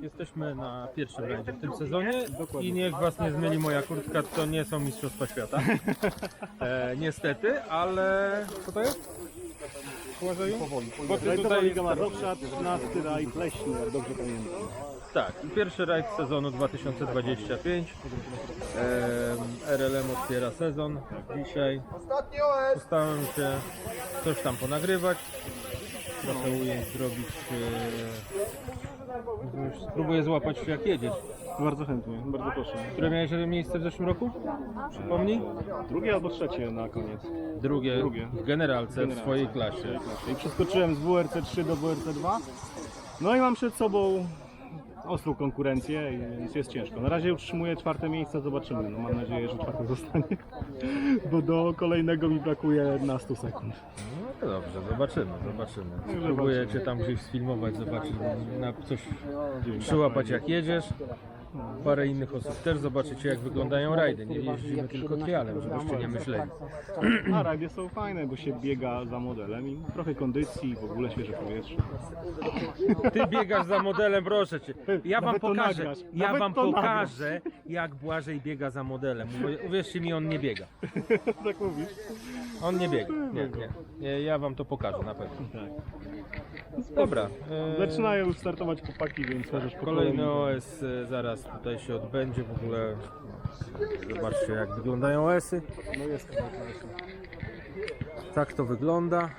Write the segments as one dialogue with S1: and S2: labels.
S1: Jesteśmy na pierwszym rajdzie w tym sezonie i niech was nie zmyli moja kurtka, to nie są Mistrzostwa Świata. E, niestety, ale... Co to jest? Błażeju? Bo ty
S2: Rajdowa
S1: tutaj
S2: Liga Mazowsza, 13 rajd leśny, jak dobrze pamiętam.
S1: Tak, pierwszy rajd sezonu 2025. Em, RLM otwiera sezon dzisiaj. Postaram się coś tam ponagrywać. Trochę ujęć zrobić. e, już Spróbuję złapać jak jedziesz.
S2: Bardzo chętnie, bardzo proszę.
S1: Które miałeś miejsce w zeszłym roku? Przypomnij?
S2: Drugie albo trzecie na koniec.
S1: Drugie,
S2: Drugie.
S1: w generalce w swojej klasie.
S2: I przeskoczyłem z WRC 3 do WRC 2. No i mam przed sobą ostrą konkurencję, i więc jest ciężko. Na razie utrzymuję czwarte miejsce, zobaczymy. No mam nadzieję, że czwarte zostanie, bo do kolejnego mi brakuje na 100 sekund.
S1: No dobrze, zobaczymy, zobaczymy. Spróbuję cię tam gdzieś sfilmować, zobaczyć, na coś przyłapać jak jedziesz. Parę innych osób też zobaczycie jak wyglądają rajdy. Nie jeździmy tylko trialem, żebyście nie myśleli.
S2: A rajdy są fajne, bo się biega za modelem i trochę kondycji, w ogóle świeże powietrze.
S1: Ty biegasz za modelem, proszę cię. Ja wam
S2: Nawet to
S1: pokażę,
S2: nagrasz,
S1: ja
S2: nawet
S1: wam
S2: to
S1: pokażę jak Błażej biega za modelem. Uwierzcie- mi, on nie biega.
S2: tak mówisz?
S1: On nie biega. Nie, nie. nie ja wam to pokażę na pewno.
S2: Tak.
S1: Dobra. e,
S2: Zaczynają już startować chłopaki, więc chociaż po
S1: Kolejny
S2: kolei.
S1: OS e, zaraz tutaj się odbędzie w ogóle. no, Zobaczcie jak wyglądają OS-y.
S2: No jest chyba właśnie.
S1: Tak to wygląda.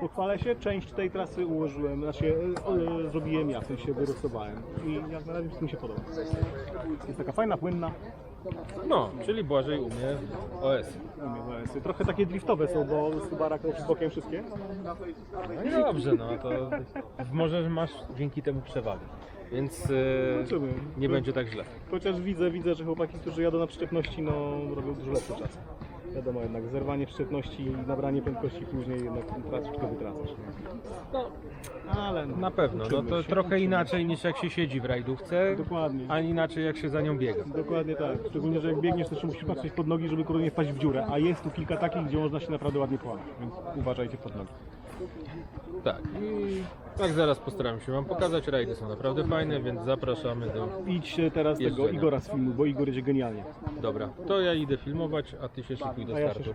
S2: Pochwalę się, część tej trasy ułożyłem, znaczy e, e, zrobiłem ja, w sensie wyrysowałem. I jak na razie wszystkim się podoba. Jest taka fajna, płynna.
S1: No, czyli Błażej umie OS.
S2: Umie WS-y. Trochę takie driftowe są, bo Subaru krąży bokiem wszystkie.
S1: No i dobrze, no to może masz dzięki temu przewagę. Więc
S2: Zobaczymy.
S1: nie będzie tak źle.
S2: Chociaż widzę, widzę, że chłopaki, którzy jadą na przyczepności, no robią dużo lepszy czas. Wiadomo jednak, zerwanie przyczepności i nabranie prędkości później jednak troszeczkę wytracasz.
S1: No,
S2: Ale no,
S1: na pewno, no
S2: uczymy
S1: to
S2: się,
S1: trochę
S2: uczymy
S1: inaczej niż jak się siedzi w rajdówce,
S2: Dokładnie.
S1: a inaczej jak się za nią biega.
S2: Dokładnie tak. Szczególnie, że jak biegniesz, to jeszcze musisz patrzeć pod nogi, żeby kurde nie wpaść w dziurę. A jest tu kilka takich, gdzie można się naprawdę ładnie połamać, więc uważajcie pod nogi.
S1: Tak. I tak zaraz postaram się Wam pokazać. Rajdy są naprawdę fajne, więc zapraszamy do...
S2: Idź teraz tego
S1: Jeżdżenia.
S2: Igora z filmu, bo Igor jedzie genialnie.
S1: Dobra, to ja idę filmować, a Ty się szykuj do startu.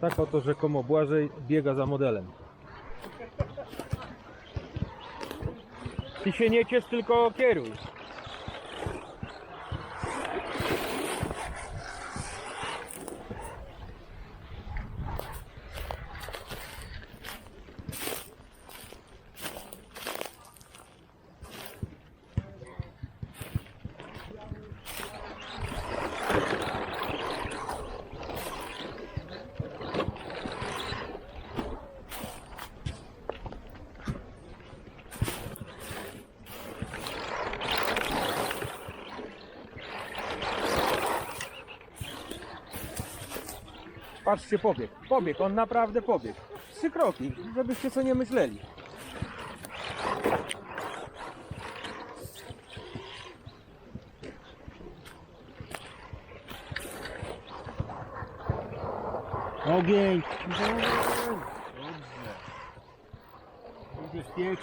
S1: Znak oto rzekomo Błażej biega za modelem. Ty się nie ciesz, tylko kieruj. Patrzcie, pobieg. Pobieg, on naprawdę pobiegł. Trzy kroki, żebyście co nie myśleli. Ogień! Dobrze. Już jest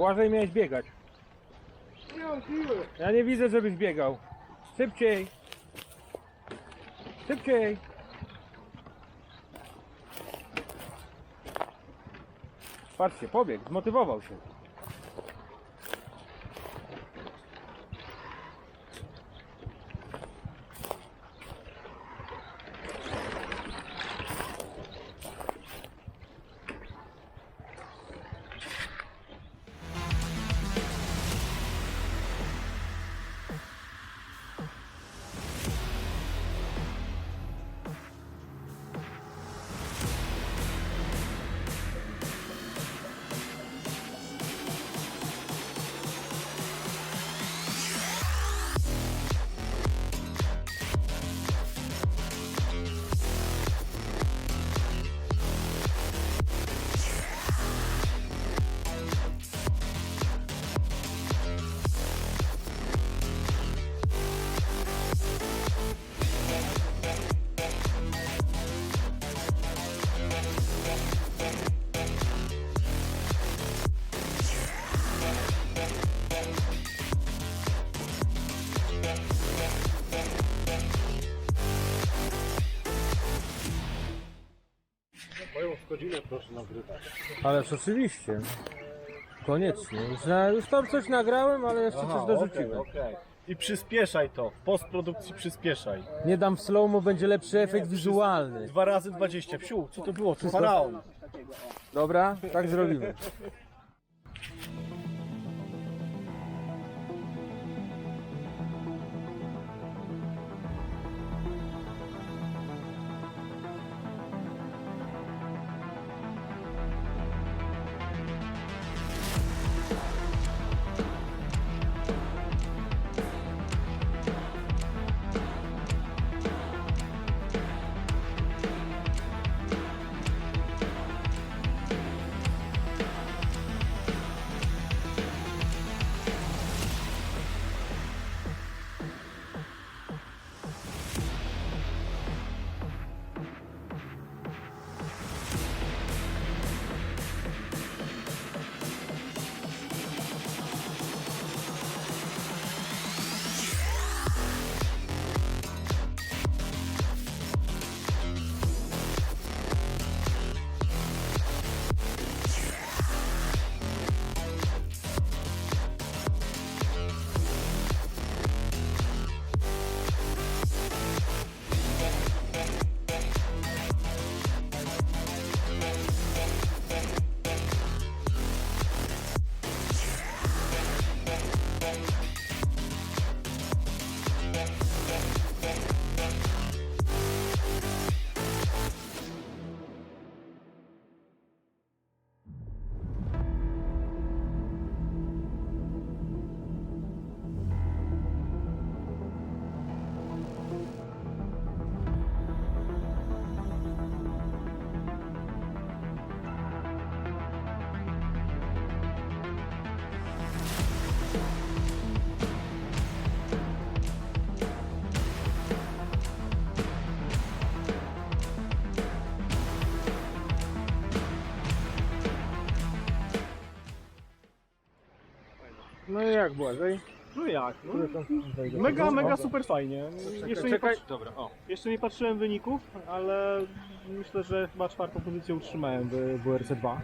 S1: Błażej miałeś biegać.
S2: Nie mam siły.
S1: Ja nie widzę, żebyś biegał. Szybciej. Szybciej. Patrzcie, pobiegł, zmotywował się. Ależ oczywiście. Koniecznie. Już, na, już tam coś nagrałem, ale jeszcze coś dorzuciłem.
S2: I przyspieszaj to. W postprodukcji przyspieszaj.
S1: Nie dam w slow będzie lepszy efekt wizualny.
S2: Dwa razy 20. Psiu, co to było? To
S1: Wszystko?
S2: faraon.
S1: Dobra, tak zrobimy. No jak Błażej?
S2: No jak? No, mega, mega super fajnie. Jeszcze nie,
S1: Czekaj. Dobra, o.
S2: jeszcze nie patrzyłem wyników, ale myślę, że chyba czwartą pozycję utrzymałem w WRC 2.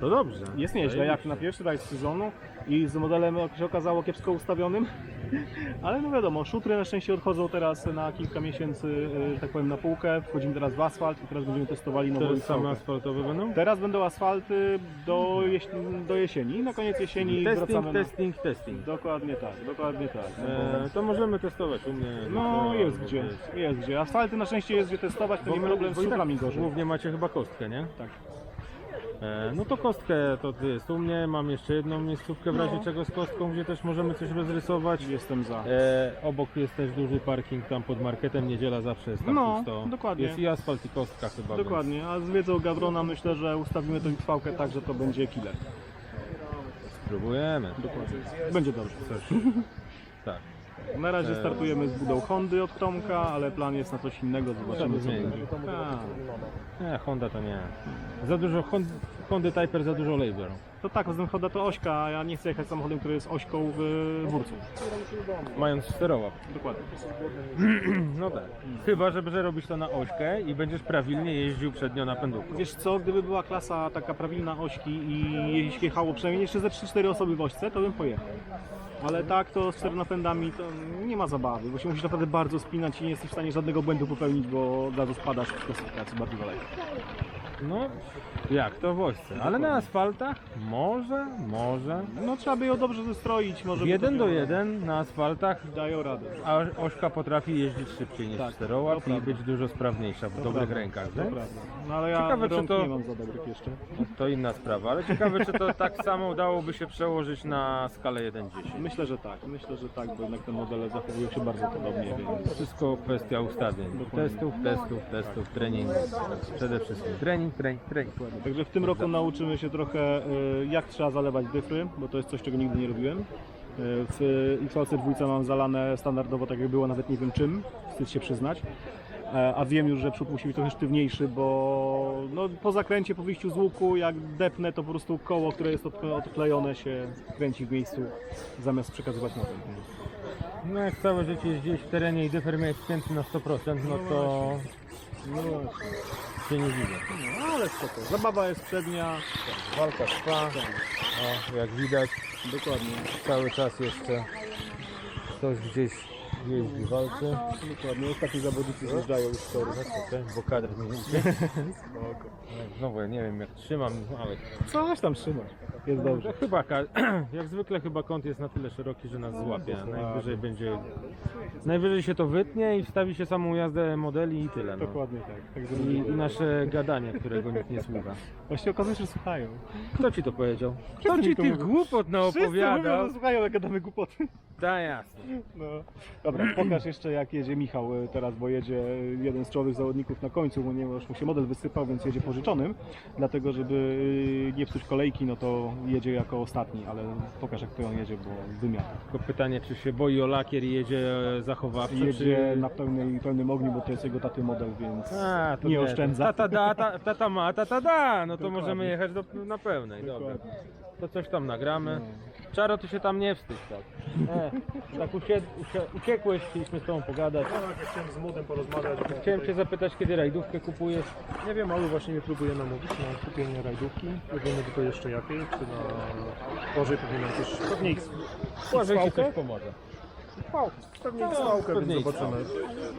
S1: To dobrze.
S2: Jest nieźle, jak na pierwszy rajd sezonu i z modelem się okazało kiepsko ustawionym. Ale no wiadomo, szutry na szczęście odchodzą teraz na kilka miesięcy, e, tak powiem, na półkę. Wchodzimy teraz w asfalt i teraz będziemy testowali nową
S1: To same asfaltowe będą?
S2: Teraz będą asfalty do, jeś do jesieni. Na koniec jesieni
S1: Testing,
S2: wracamy na...
S1: testing, testing.
S2: Dokładnie tak, dokładnie tak.
S1: E, to możemy testować u mnie.
S2: No
S1: to-
S2: jest gdzie, jest gdzie. Asfalty na szczęście jest gdzie testować, to nie
S1: Bo-
S2: problem z
S1: bo i tak
S2: szutrami gorzej.
S1: Głównie macie chyba kostkę, nie?
S2: Tak.
S1: E, no to kostkę to jest u mnie, mam jeszcze jedną miejscówkę w razie
S2: No.
S1: czego z kostką, gdzie też możemy coś rozrysować.
S2: Jestem za.
S1: E, obok jest też duży parking tam pod marketem, niedziela zawsze jest tam
S2: No,
S1: pusto.
S2: dokładnie.
S1: Jest i asfalt i kostka chyba.
S2: Dokładnie, a z wiedzą Gawrona myślę, że ustawimy tą trwałkę tak, że to będzie killer.
S1: Więc spróbujemy.
S2: Będzie dobrze.
S1: Tak.
S2: Na razie startujemy z budą Hondy od Tomka, ale plan jest na coś innego, zobaczymy co będzie. Tak.
S1: Nie, Honda to nie. Za dużo Hon- Hondy Typer, za dużo Labor.
S2: To tak, poza tym Honda to ośka, a ja nie chcę jechać samochodem, który jest ośką w wórcu.
S1: Mając sterołap.
S2: Dokładnie.
S1: No tak. Chyba, że robić to na ośkę i będziesz prawilnie jeździł przednio na pendówku.
S2: Wiesz co, gdyby była klasa taka prawilna ośki i jeśli jechało przynajmniej jeszcze ze 3-4 osoby w ośce, to bym pojechał. Ale tak to z czternapędami to nie ma zabawy, bo się musisz naprawdę bardzo spinać i nie jesteś w stanie żadnego błędu popełnić, bo od razu spadasz w klasyfikacji bardzo daleko.
S1: No, jak to w. Ale na asfaltach może, może.
S2: No trzeba by ją dobrze zestroić, może
S1: jeden do jeden na asfaltach
S2: Dają radę.
S1: a ośka potrafi jeździć szybciej niż
S2: Tak,
S1: sterołap
S2: to
S1: i
S2: prawda.
S1: być dużo sprawniejsza w dobrych
S2: prawda,
S1: rękach.
S2: To
S1: nie?
S2: prawda. No ale ja
S1: Ciekawe, czy
S2: rąk
S1: to-
S2: nie mam za dobrych jeszcze.
S1: No, to inna sprawa, ale ciekawe czy to tak samo dałoby się przełożyć na skalę 1.10.
S2: Myślę, że tak, myślę, że tak, bo jednak te modele zachowują się bardzo podobnie, więc...
S1: Wszystko kwestia ustawień. Testów, testów, testów, treningu. Przede wszystkim trening, trening, trening.
S2: Także w tym roku nauczymy się trochę y, jak trzeba zalewać dyfry, bo to jest coś, czego nigdy nie robiłem. Y, W XLC dwójce mam zalane standardowo tak jak było, nawet nie wiem czym, wstyd się przyznać. E, A wiem już, że przód musi być trochę sztywniejszy, bo no, po zakręcie, po wyjściu z łuku, jak depnę, to po prostu koło, które jest odk- odklejone się kręci w miejscu, zamiast przekazywać motor.
S1: No jak całe życie jeździłeś w terenie i dyfer miałeś spięty na 100%, no to
S2: No właśnie.
S1: Nie widzę.
S2: No, ale spoko. Zabawa jest przednia.
S1: Walka trwa. O, jak widać,
S2: Dokładnie.
S1: cały czas jeszcze ktoś gdzieś jeździ, walczy.
S2: Dokładnie. Ostatni zawodnicy zjeżdżają już z toru.
S1: Bo kadr mi idzie. Znowu ja nie wiem jak trzymam, ale
S2: Coś tam trzymasz. Jest dobrze.
S1: że chyba ka- jak zwykle chyba kąt jest na tyle szeroki, że nas złapie. Najwyżej będzie. Najwyżej się to wytnie i wstawi się samą jazdę modeli i tyle. No.
S2: Dokładnie tak. tak
S1: I. I nasze gadanie, którego nikt nie słucha.
S2: Właśnie okazuje się, że słuchają.
S1: Kto ci to powiedział? Kto ci
S2: to
S1: tych
S2: mówią.
S1: głupot
S2: Wszyscy mówią,
S1: naopowiadał?
S2: że słuchają, jak gadamy głupoty.
S1: Da jasne.
S2: No. Dobra, pokaż jeszcze jak jedzie Michał y, teraz, bo jedzie jeden z czołowych zawodników na końcu, ponieważ mu się model wysypał, więc jedzie pożyczonym. Dlatego, żeby y, nie psuć kolejki, no to jedzie jako ostatni, ale pokaż jak to on jedzie, bo wymiar.
S1: Tylko pytanie, czy się boi o lakier i jedzie e, zachowawczo,
S2: Jedzie
S1: czy...
S2: na pełnej, pełnym ogniu, bo to jest jego taty model, więc
S1: A, to
S2: nie oszczędza.
S1: Tata da, ta, tata ma, tata da. No to
S2: Dokładnie.
S1: możemy jechać do, na pełnej, dobra.
S2: Dokładnie.
S1: To coś tam nagramy. Czaro, ty się tam nie wstydź tak. E, tak ucie, uciekłeś, chcieliśmy z tobą pogadać.
S3: Chciałem z młodym porozmawiać. bo
S1: Chciałem
S3: tutaj-
S1: cię zapytać, kiedy rajdówkę kupujesz.
S3: Nie wiem, ale właśnie mnie próbuje namówić na kupienie rajdówki. Nie wiemy tylko jeszcze jakiej, czy na Bożej pewnie jakieś... Pewnie X.
S1: Błażej ci coś pomoże.
S3: Pewnie X-Pałkę,
S1: pewnie
S3: więc
S1: X.
S3: zobaczymy.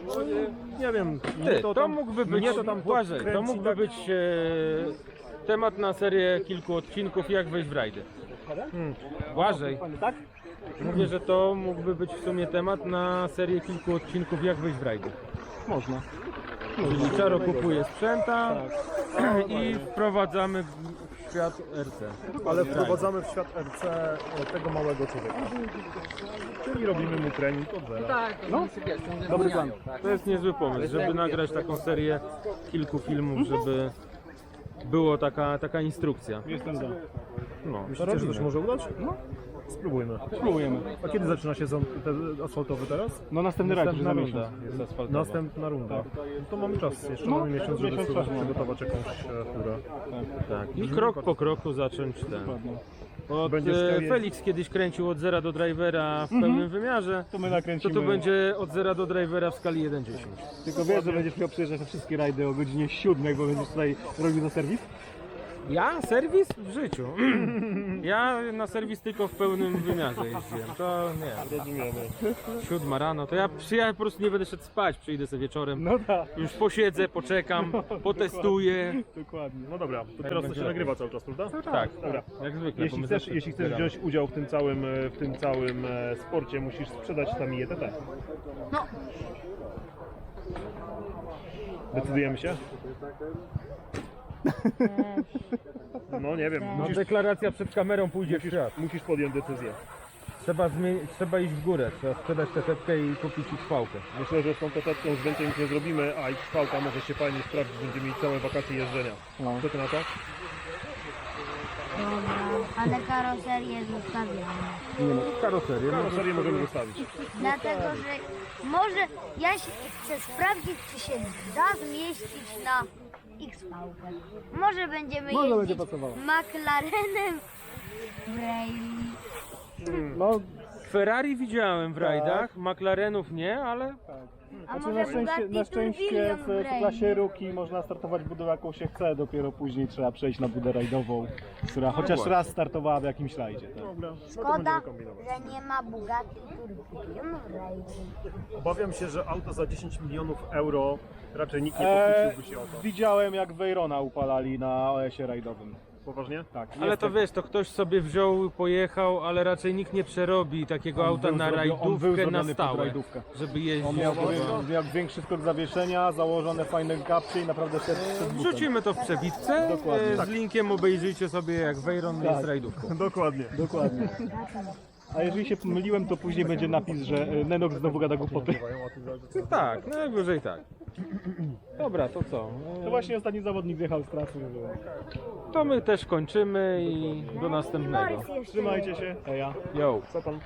S3: No, nie, nie wiem,
S1: Ty,
S3: mnie
S1: to,
S3: to tam...
S1: mógłby być,
S3: mnie to tam
S1: Błażej, to
S3: kręci
S1: mógłby
S3: tak-
S1: być e, temat na serię kilku odcinków, jak wejść w rajdy.
S3: Hmm.
S1: Błażej,
S2: Tak?
S1: mówię, że to mógłby być w sumie temat na serię kilku odcinków, jak wejść w rajdy.
S2: Można.
S1: Czyli Czaro kupuje sprzęta
S3: Tak.
S1: i wprowadzamy w świat RC.
S3: Ale wprowadzamy w świat RC tego małego człowieka. Czyli robimy mu trening od zera.
S2: No, dobry plan.
S1: To jest niezły pomysł, żeby nagrać taką serię kilku filmów, żeby było taka, taka instrukcja.
S2: Jestem za.
S1: No,
S3: Myślicie, że to
S1: robimy.
S3: się może udać? No. Spróbujmy.
S2: Spróbujemy.
S3: A kiedy zaczyna się zon- ten asfaltowy teraz?
S2: No następny rajd już
S1: Następna runda jest asfaltowa.
S3: Następna runda. To mamy czas, jeszcze
S2: No,
S3: mamy miesiąc, żeby
S2: miesiąc
S3: sobie
S2: czasu mamy.
S3: przygotować jakąś e, furę.
S1: Tak. I krok po kroku zacząć ten.
S2: Dokładnie.
S1: Od, e, Felix kiedyś kręcił od zera do drivera w pełnym wymiarze.
S2: To my
S1: To
S2: nakręcimy.
S1: tu będzie od zera do drivera w skali 1.10.
S2: Tylko wiesz, że będziesz miał przyjeżdżać na wszystkie rajdy o godzinie 7, bo będziesz tutaj robił za serwis?
S1: Ja? Serwis? W życiu. Ja na serwis tylko w pełnym wymiarze jeździłem. To nie.
S3: Rozumiemy.
S1: Siódma rano, to ja przyjechałem po prostu nie będę szedł spać, przyjdę sobie wieczorem.
S2: No tak,
S1: Już posiedzę, poczekam, potestuję.
S2: dokładnie.
S3: No dobra, to teraz to
S1: będzie
S3: się nagrywa cały czas, prawda?
S1: Tak,
S3: Dobra.
S1: jak zwykle. bo
S3: Jeśli
S1: my
S3: chcesz,
S1: zawsze
S3: jeśli chcesz
S1: zbieramy.
S3: wziąć udział w tym całym, e, w tym całym e, sporcie, musisz sprzedać Tamiję TT.
S4: No.
S3: Decydujemy się? No nie wiem,
S1: No,
S3: musisz,
S1: deklaracja przed kamerą pójdzie w świat.
S3: musisz podjąć decyzję.
S1: Trzeba, trzeba iść w górę, trzeba sprzedać tę setkę i kupić ich pałkę.
S3: Myślę, że z tą tetetką już więcej nic nie zrobimy, a X-Pałka może się fajnie sprawdzić, będziemy mieli całe wakacje jeżdżenia.
S2: No.
S3: Co ty na to?
S4: Dobra, ale karoserię zostawiamy.
S1: Nie no, karoserię. no,
S3: Karoserię możemy zostawić.
S4: Dlatego, że może ja się chcę sprawdzić, czy się da zmieścić na X-Pałkę. Może będziemy
S2: Może
S4: jeździć
S2: pasowało.
S4: McLarenem w rally.
S2: No,
S1: Ferrari widziałem w rajdach, McLarenów nie, ale
S4: A
S2: znaczy
S4: może
S2: na szczęście,
S4: Bugatti
S2: na szczęście
S4: Tourbillon
S2: w,
S4: w
S2: klasie Ruki można startować budę jaką się chce, dopiero później trzeba przejść na budę rajdową, która chociaż
S1: właśnie.
S2: raz startowała w jakimś rajdzie. Tak?
S3: Dobra, no to
S4: Szkoda,
S3: będziemy kombinować.
S4: że nie ma Bugatti Tourbillon w rally.
S3: Obawiam się, że auto za 10 milionów euro raczej nikt nie
S2: Eee,
S3: pokusiłby się o to.
S2: widziałem jak Veyrona upalali na OS-ie rajdowym.
S3: Poważnie?
S2: Tak,
S1: Ale to
S2: tak-
S1: wiesz, to ktoś sobie wziął, pojechał, ale raczej nikt nie przerobi takiego
S2: on
S1: auta na rajdówkę na stałe,
S2: rajdówkę.
S1: żeby jeździć.
S2: On miał,
S1: chyba.
S2: miał większy skok zawieszenia, założone fajne kapcie i naprawdę przed butem.
S1: Wrzucimy to w przebitce
S2: Dokładnie.
S1: e,
S2: Tak.
S1: z linkiem, obejrzyjcie sobie jak Veyron
S2: Tak.
S1: jest rajdówką.
S3: Dokładnie.
S2: Dokładnie. A jeżeli się pomyliłem, to później będzie napis, że e, Nenox znowu gada głupoty.
S1: Tak, najwyżej tak. Dobra, to co?
S2: To właśnie ostatni zawodnik zjechał z trasy.
S1: To my też kończymy i do następnego.
S2: Trzymajcie się. Heja.
S1: Yo.
S3: Co pan?